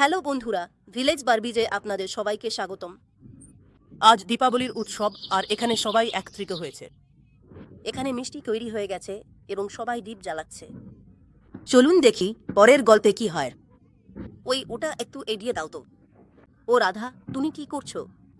Hello বন্ধুরা village বারবিজে আপনাদের সবাইকে স্বাগতম। আজ দীপাবলির উৎসব আর এখানে সবাই একত্রিত হয়েছে। এখানে মিষ্টি তৈরি হয়ে গেছে এবং সবাই দীপ জ্বালাচ্ছে। চলুন দেখি পরের গল্পে কি হয়। ওই ওটা একটু এড়িয়ে দাও তো। ও রাধা তুমি কি করছ?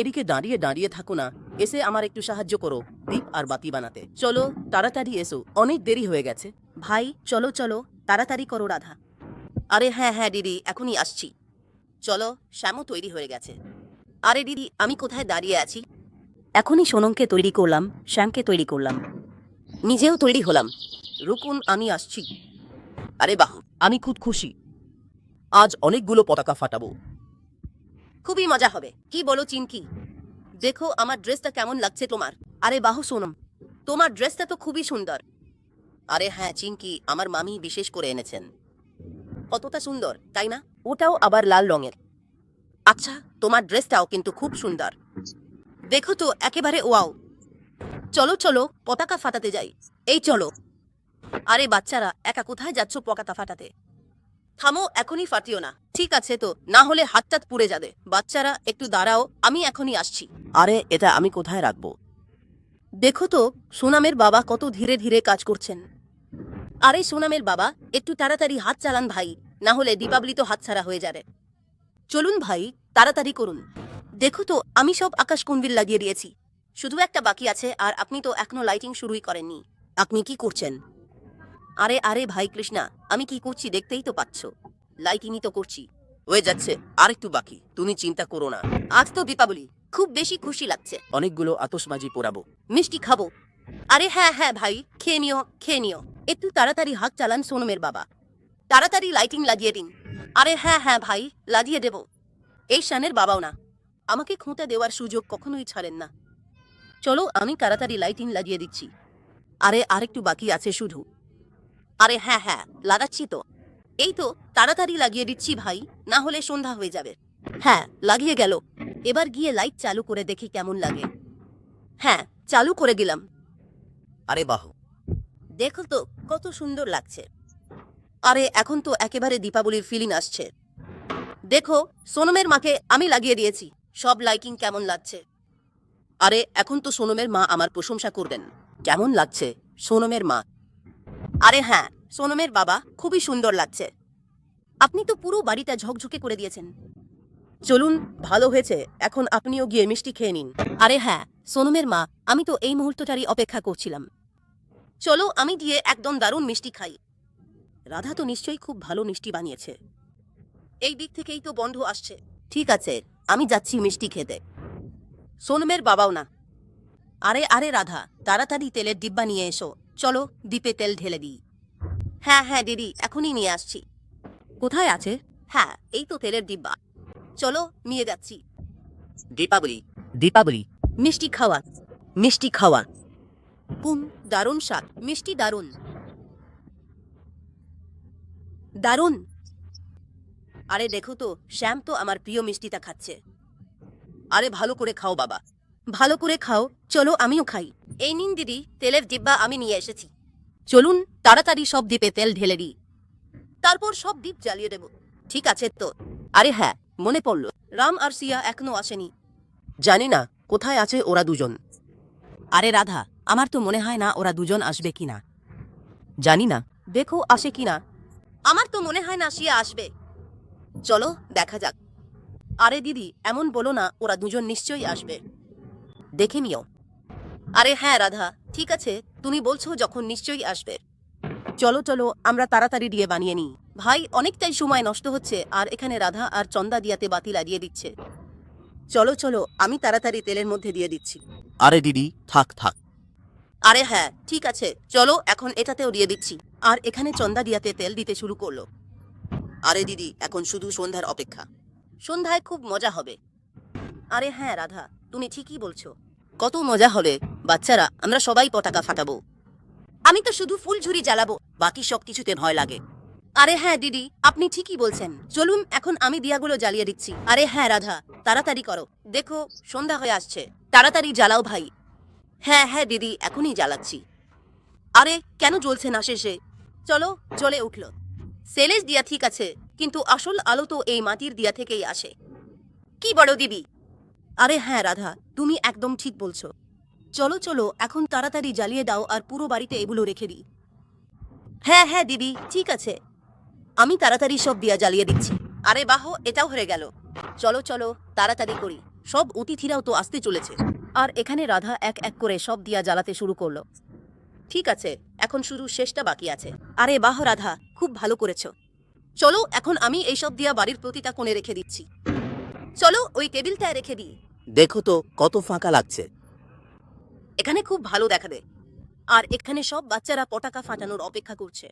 এদিকে দাঁড়িয়ে দাঁড়িয়ে থাকো না। এসে আমার একটু সাহায্য করো দীপ আর বাতি বানাতে। চলো তাড়াতাড়ি এসো অনেক দেরি হয়ে গেছে। ভাই চলো চলো তাড়াতাড়ি করো রাধা। আরে হ্যাঁ হ্যাঁ দিদি এখনই আসছি। চলো, শ্যামও তৈরি হয়ে গেছে। আরে দিদি, আমি কোথায় দাঁড়িয়ে আছি? এখনই সোনমকে তৈরি করলাম, শ্যামকে তৈরি করলাম। নিজেও তৈরি হলাম। রুকুন, আমি আসছি। আরে বাহ, আমি খুব খুশি। আজ অনেকগুলো পতাকা ফাটাবো। খুবই মজা হবে। কি বলো, চিনকি? দেখো, আমার ড্রেসটা কেমন লাগছে তোমার। আরে বাহু, সোনম। তোমার ড্রেসটা তো খুবই সুন্দর। আরে হ্যাঁ চিনকি, আমার মামি বিশেষ করে এনেছেন। কতটা সুন্দর, তাই না? ওটাও আবার লাল রঙের। আচ্ছা তোমার ড্রেসটাও কিন্তু খুব সুন্দর। দেখো তো, একেবারে ওয়াও। চলো চলো, পতাকা ফাটাতে যাই। এই চলো। আরে বাচ্চারা, একা কোথায় যাচ্ছ পতাকা ফাটাতে? থামো, এখনই ফাটিও না। ঠিক আছে তো, না হলে হাতটাত পুড়ে যাবে। বাচ্চারা, একটু দাঁড়াও, আমি এখনই আসছি। আরে, এটা আমি কোথায় রাখব? দেখো তো, সোনামের বাবা কত ধীরে ধীরে কাজ করছেন। আরে সোনামের বাবা, একটু তাড়াতাড়ি হাত চালান ভাই, না হলে দীপাবলি তো হাতছাড়া হয়ে যাবে। চলুন ভাই তাড়াতাড়ি করুন। দেখো তো আমি সব আকাশ কুম্বিল লাগিয়ে দিয়েছি। শুধু একটা বাকি আছে আর আপনি তো এখনও লাইটিং শুরুই করেননি। আপনি কি করছেন? আরে আরে ভাই কৃষ্ণা আমি কি করছি দেখতেই তো পাচ্ছ। লাইটিংই তো করছি। হয়ে যাচ্ছে আর একটু বাকি তুমি চিন্তা করো না। আজ তো দীপাবলি খুব বেশি খুশি লাগছে। অনেকগুলো আতসবাজি পোড়াবো। মিষ্টি খাব। আরে হ্যাঁ হ্যাঁ ভাই খেয়ে নিও খেয়ে নিও। একটু তাড়াতাড়ি হাত চালান সোনমের বাবা। তাড়াতাড়ি লাইটিং লাগিয়ে দিন। আরে হ্যাঁ হ্যাঁ ভাই লাগিয়ে দেব। এই শানের বাবাও না। আমাকে খুঁতে দেওয়ার সুযোগ কখনোই ছাড়েন না। চলো আমি তাড়াতাড়ি লাইটিং লাগিয়ে দিচ্ছি। আরে আরেকটু বাকি আছে শুধু। আরে হ্যাঁ হ্যাঁ লাগাচ্ছি তো। এই তো তাড়াতাড়ি লাগিয়ে দিচ্ছি ভাই না হলে সন্ধ্যা হয়ে যাবে। হ্যাঁ লাগিয়ে গেল। এবার গিয়ে লাইট চালু করে দেখি কেমন লাগে। হ্যাঁ চালু করে দিলাম। আরে বাহ। দেখো তো কত সুন্দর লাগছে। আরে এখন তো একেবারে দীপাবলির ফিলিং আসছে। দেখো, সোনমের মাকে আমি লাগিয়ে দিয়েছি। সব লাইকিং কেমন লাগছে? আরে, এখন তো সোনমের মা আমার প্রশংসা করবেন। কেমন লাগছে? সোনমের মা। আরে হ্যাঁ সোনমের বাবা খুবই সুন্দর লাগছে। আপনি তো পুরো বাড়িটা ঝকঝকে করে দিয়েছেন। চলুন, ভালো হয়েছে। এখন আপনিও গিয়ে মিষ্টি খেয়ে নিন। আরে হ্যাঁ সোনমের মা, আমি তো এই মুহূর্তটারই অপেক্ষা করছিলাম। চলো, আমি দিয়ে একদম দারুণ মিষ্টি খাই। রাধা তো নিশ্চয়ই খুব ভালো মিষ্টি বানিয়েছে। এই দিক থেকেই তো বন্ধু আসছে। ঠিক আছে আমি যাচ্ছি মিষ্টি খেতে। সোনমের বাবাও না। আরে আরে রাধা তাড়াতাড়ি তেলের ডিব্বা নিয়ে এসো। চলো দ্বীপে তেল ঢেলে দিই। হ্যাঁ হ্যাঁ দিদি এখনই নিয়ে আসছি। কোথায় আছে? হ্যাঁ এই তো তেলের ডিব্বা। চলো নিয়ে যাচ্ছি। দীপাবলি দীপাবলি। মিষ্টি খাওয়া। মিষ্টি খাওয়া। বুম দারুণ স্বাদ। মিষ্টি দারুণ। দারুণ। আরে দেখো তো, শ্যাম তো আমার প্রিয় মিষ্টিটা খাচ্ছে। আরে ভালো করে খাও বাবা। ভালো করে খাও, চলো আমিও খাই। এই নিন দিদি, তেলের ডিব্বা আমি নিয়ে এসেছি। চলুন, তাড়াতাড়ি সব দ্বীপে তেল ঢেলে দিই। তারপর সব দ্বীপ জ্বালিয়ে দেব। ঠিক আছে তো? আরে হ্যাঁ মনে পড়ল। রাম আর সিয়া এখনও আসেনি। জানি না, কোথায় আছে ওরা দুজন। আরে রাধা, আমার তো মনে হয় না ওরা দুজন আসবে কিনা। জানি না, দেখো আসে কিনা। আমার তো মনে হয় না সিয়া আসবে। চলো দেখা যাক। আরে দিদি এমন বলো না ওরা দুজন নিশ্চয়ই আসবে। দেখে নিও। আরে হ্যাঁ রাধা ঠিক আছে তুমি বলছো যখন নিশ্চয়ই আসবে। চলো চলো আমরা তাড়াতাড়ি দিয়ে বানিয়ে নিই। ভাই অনেকটাই সময় নষ্ট হচ্ছে আর এখানে রাধা আর চন্দা দিয়াতে বাতি লাগিয়ে দিচ্ছে। চলো চলো আমি তাড়াতাড়ি তেলের মধ্যে দিয়ে দিচ্ছি। আরে দিদি থাক থাক। আরে হ্যাঁ ঠিক আছে চলো এখন এটাতেও দিয়ে দিচ্ছি। আর এখানে চন্দা দিয়াতে তেল দিতে শুরু করল। আরে দিদি এখন শুধু সন্ধ্যার অপেক্ষা। সন্ধ্যায় খুব মজা হবে। আরে হ্যাঁ রাধা তুমি ঠিকই বলছো। কত মজা হবে। বাচ্চারা আমরা সবাই পতাকা ফাটাবো। আমি তো শুধু ফুলঝুরি জ্বালাবো। বাকি সব কিছুতে ভয় লাগে। আরে হ্যাঁ দিদি আপনি ঠিকই বলছেন। চলুন এখন আমি দিয়াগুলো জ্বালিয়ে দিচ্ছি। আরে হ্যাঁ রাধা তাড়াতাড়ি করো। দেখো সন্ধ্যা হয়ে আসছে। তাড়াতাড়ি জ্বালাও ভাই। হ্যাঁ হ্যাঁ দিদি এখনই জ্বালাচ্ছি। আরে কেন জ্বলছে না শেষে? চলো জ্বলে উঠল। সেলেস দিয়া ঠিক আছে, কিন্তু আসল আলো তো এই মাটির দিয়া থেকেই আসে। কি বড় দিবি? আরে হ্যাঁ রাধা, তুমি একদম ঠিক বলছো। চলো চলো, এখন তাড়াতাড়ি জ্বালিয়ে দাও আর পুরো বাড়িতে এগুলো রেখে দিই। হ্যাঁ হ্যাঁ দিদি, ঠিক আছে। আমি তাড়াতাড়ি সব দিয়া জ্বালিয়ে দিচ্ছি। আরে বাহ, এটাও হয়ে গেল। চলো চলো, তাড়াতাড়ি করি। সব অতিথিরাও তো আসতে চলেছে। আর এখানে রাধা এক এক করে সব দিয়া জ্বালাতে শুরু করল। ঠিক আছে, এখন শুরু শেষটা বাকি আছে। আরে বাহ, রাধা খুব ভালো করেছ। চলো এখন আমি এইসব দিয়া বাড়ির প্রতিটা কোণে রেখে দিচ্ছি। চলো ওই টেবিলটায় রেখে দিই। দেখো তো কত ফাঁকা লাগছে। এখানে খুব ভালো দেখা দেখাবে আর এখানে সব বাচ্চারা পটাকা ফাটানোর অপেক্ষা করছে।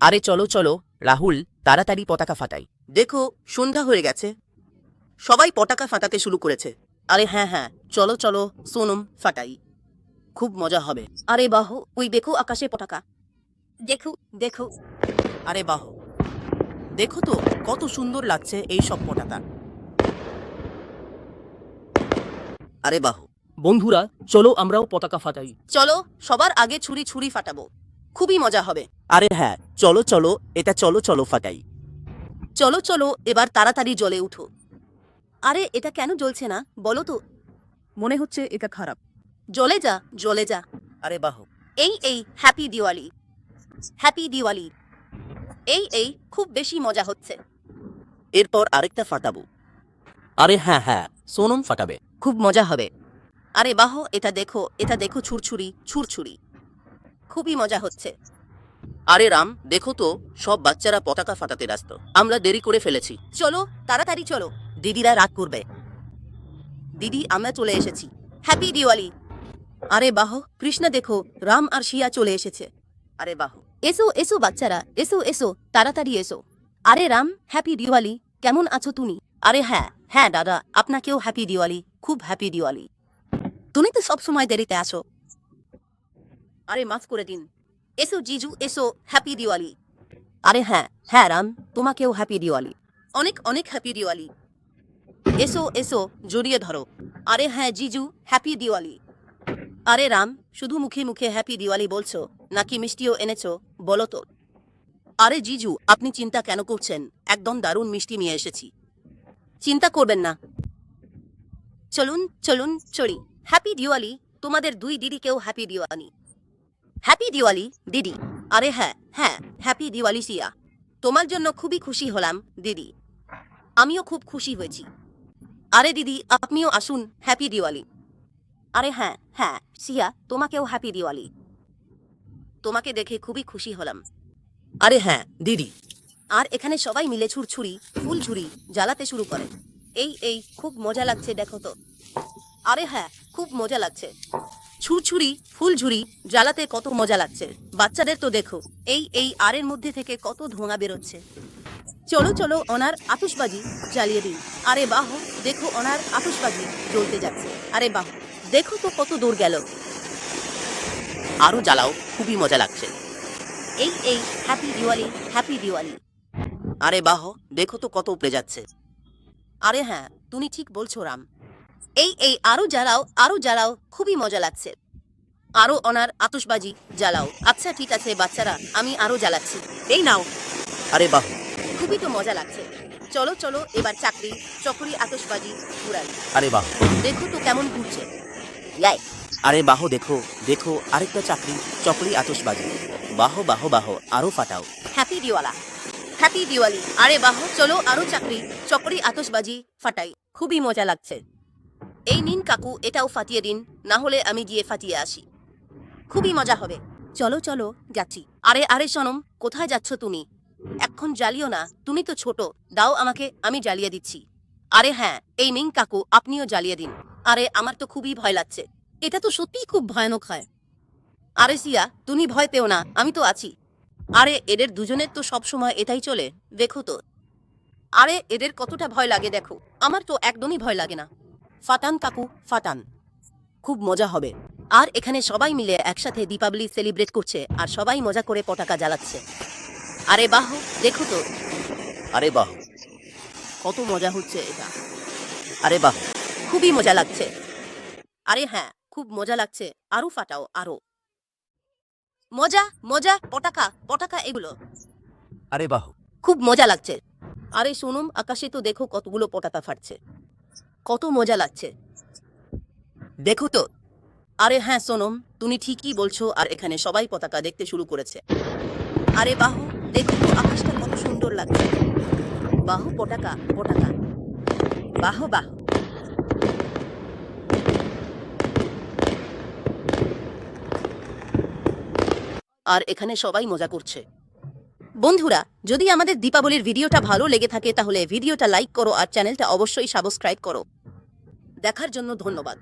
আরে চলো চলো রাহুল তাড়াতাড়ি পতাকা ফাটাই। দেখো সন্ধ্যা হয়ে গেছে। সবাই পটাকা ফাটাতে শুরু করেছে। আরে হ্যাঁ হ্যাঁ চলো চলো সোনম ফাটাই। খুব মজা হবে। আরে বাহ ওই দেখো আকাশে পটাকা দেখো দেখো আরে বাহ। দেখো তো কত সুন্দর লাগছে এই সব পতাকা আরে বাহ। বন্ধুরা চলো আমরাও পতাকা ফাটাই। চলো সবার আগে ছুরি ছুরি ফাটাবো। খুবই মজা হবে। আরে হ্যাঁ চলো চলো এটা চলো চলো ফাটাই। চলো চলো এবার তাড়াতাড়ি জ্বলে উঠো। আরে এটা কেন জ্বলছে না? বলো তো। মনে হচ্ছে এটা খারাপ। জ্বলে যা জ্বলে যা। আরে বাহ। এই এই হ্যাপি দিওয়ালি। হ্যাপি দিওয়ালি এই এই খুব বেশি মজা হচ্ছে। এরপর আরেকটা ফাটাবো। আরে হ্যাঁ হ্যাঁ সোনম ফাটাবে। খুব মজা হবে। আরে বাহ এটা দেখো এটা দেখো ছুরছুরি ছুরছুরি। খুবই মজা হচ্ছে। আরে রাম দেখো তো সব বাচ্চারা পতাকা ফাটাতে ব্যস্ত। আমরা দেরি করে ফেলেছি। চলো তাড়াতাড়ি চলো। দিদিরা রাগ করবে। দিদি আমরা চলে এসেছি। হ্যাপি দিওয়ালি আরে বাহ কৃষ্ণা দেখো রাম আর শিয়া চলে এসেছে। আরে বাহ। এসো এসো বাচ্চারা, এসো এসো, তাড়াতাড়ি এসো। আরে রাম, হ্যাপি দিওয়ালি। কেমন আছো তুমি? আরে হ্যাঁ হ্যাঁ দাদা, আপনাকেও হ্যাপি দিওয়ালি, খুব হ্যাপি দিওয়ালি। তুমি তো সব সময় দেরিতে আসো আরে মাফ করে দিন। এসো জিজু, এসো, হ্যাপি দিওয়ালি। আরে হ্যাঁ হ্যাঁ রাম, তোমাকেও হ্যাপি দিওয়ালি। অনেক অনেক হ্যাপি দিওয়ালি। এসো এসো, জড়িয়ে ধরো। আরে হ্যাঁ জিজু, হ্যাপি দিওয়ালি। আরে রাম, শুধু মুখে মুখে হ্যাপি দিওয়ালি বলছো? নাকি মিষ্টিও এনেছো, বলো তো। আরে জিজু, আপনি চিন্তা কেন করছেন? একদম দারুণ মিষ্টি নিয়ে এসেছি। চিন্তা করবেন না। চলুন চলুন, চড়ি। হ্যাপি দিওয়ালি, তোমাদের দুই দিদিকেও হ্যাপি দিওয়ালি। হ্যাপি দিওয়ালি, দিদি। আরে হ্যাঁ হ্যাঁ হ্যাপি দিওয়ালি সিয়া। তোমার জন্য খুবই খুশি হলাম, দিদি। আমিও খুব খুশি হয়েছি। আরে দিদি, আপনিও আসুন, হ্যাপি দিওয়ালি। আরে হ্যাঁ হ্যাঁ সিয়া, তোমাকেও হ্যাপি দিওয়ালি। তোমাকে দেখে খুবই খুশি হলাম। আরে হ্যাঁ দিদি। আর এখানে সবাই মিলে ছুরছুরি ফুল ঝুরি জ্বালাতে শুরু করে। এই এই খুব মজা লাগছে দেখো তো। আরে হ্যাঁ খুব মজা লাগছে। ছুরছুরি ফুল ঝুরি জ্বালাতে কত মজা লাগছে। বাচ্চাদের তো দেখো এই এই আরের মধ্যে থেকে কত ধোঁয়া বেরোচ্ছে। চলো চলো ওনার আতুশবাজি জ্বালিয়ে দিন আরে বাহ দেখো ওনার আতুশবাজি জ্বলতে যাচ্ছে। আরে বাহ দেখো তো কত দূর গেল। আরও জ্বালাও খুবই মজা লাগছে। এই এই হ্যাপি দিওয়ালি হ্যাপি দিওয়ালি আরে বাহ দেখো তো কত উপরে যাচ্ছে। আরে হ্যাঁ তুমি ঠিক বলছো রাম। এই এই আরও জ্বালাও আরও জ্বালাও খুবই মজা লাগছে। আরও ওনার আতশবাজি জ্বালাও। আচ্ছা ঠিক আছে বাচ্চারা আমি আরও জ্বালাচ্ছি। এই নাও। আরে বাহ। খুবই তো মজা লাগছে। চলো চলো এবার চাকরি চকরি আতশবাজি ঘুরাই। আরে বাহ। দেখো তো কেমন ঘুরছে। আরে বাহ দেখো দেখো আরেকটা চাকরি চকরি আতসবাজি বাহ বাহ বাহ আরও ফাটাও। হ্যাপি দিওয়ালা হ্যাপি দিওয়ালি আরে বাহ চলো আরও চাকরি চকরি আতশবাজি ফাটাই। খুবই মজা লাগছে। এই নিন কাকু এটাও ফাটিয়ে দিন না হলে আমি গিয়ে ফাটিয়ে আসি। খুবই মজা হবে। চলো চলো যাচ্ছি। আরে আরে সনম কোথায় যাচ্ছ তুমি? এখন জ্বালিও না তুমি তো ছোট দাও আমাকে আমি জ্বালিয়ে দিচ্ছি। আরে হ্যাঁ এই নিন কাকু আপনিও জ্বালিয়ে দিন। আরে আমার তো খুবই ভয় লাগছে। এটা তো সত্যিই খুব ভয়ানক হয়। আরে সিয়া তুমি ভয় পেও না আমি তো আছি। আরে এদের দুজনের তো সব সময় এটাই চলে দেখো তো। আরে এদের কতটা ভয় লাগে দেখো আমার তো একদমই ভয় লাগে না। ফাটান কাকু ফাটান খুব মজা হবে। আর এখানে সবাই মিলে একসাথে দীপাবলি সেলিব্রেট করছে আর সবাই মজা করে পটাকা জ্বালাচ্ছে। আরে বাহ দেখো তো। আরে বাহ। কত মজা হচ্ছে এটা। আরে বাহ। খুবই মজা লাগছে। আরে হ্যাঁ খুব মজা লাগছে। আরও ফাটাও আরও। মজা মজা পটাকা পটাকা এগুলো। আরে বাহ। খুব মজা লাগছে। আরে সোনম আকাশে তো দেখো কতগুলো পটাকা ফাটছে। কত মজা লাগছে। দেখো তো। আরে হ্যাঁ সোনম তুমি ঠিকই বলছো আর এখানে সবাই পতাকা দেখতে শুরু করেছে। আরে বাহু দেখো তো আকাশটা কত সুন্দর লাগছে। বাহু পটাকা পটাকা। বাহ বাহ। আর এখানে সবাই মজা করছে। বন্ধুরা, যদি আমাদের দীপাবলির ভিডিওটা ভালো লেগে থাকে, তাহলে ভিডিওটা লাইক করো আর চ্যানেলটা অবশ্যই সাবস্ক্রাইব করো। দেখার জন্য ধন্যবাদ।